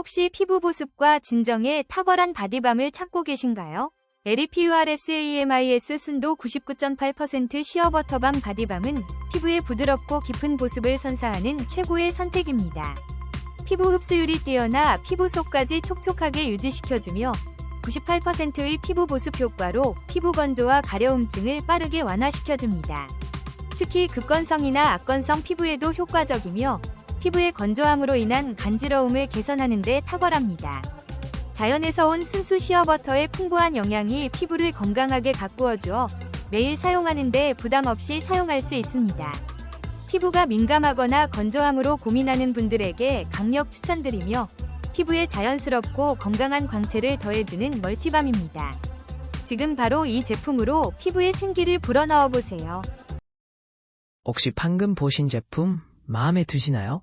혹시 피부 보습과 진정에 탁월한 바디밤을 찾고 계신가요? LEPURSAMIS 순도 99.8% 시어버터밤 바디밤은 피부의 부드럽고 깊은 보습을 선사하는 최고의 선택입니다. 피부 흡수율이 뛰어나 피부 속까지 촉촉하게 유지시켜주며 98%의 피부 보습 효과로 피부 건조와 가려움증을 빠르게 완화시켜줍니다. 특히 극건성이나 악건성 피부에도 효과적이며 피부의 건조함으로 인한 간지러움을 개선하는 데 탁월합니다. 자연에서 온 순수 시어버터의 풍부한 영양이 피부를 건강하게 가꾸어 주어 매일 사용하는데 부담 없이 사용할 수 있습니다. 피부가 민감하거나 건조함으로 고민하는 분들에게 강력 추천드리며 피부에 자연스럽고 건강한 광채를 더해주는 멀티밤입니다. 지금 바로 이 제품으로 피부에 생기를 불어넣어 보세요. 혹시 방금 보신 제품 마음에 드시나요?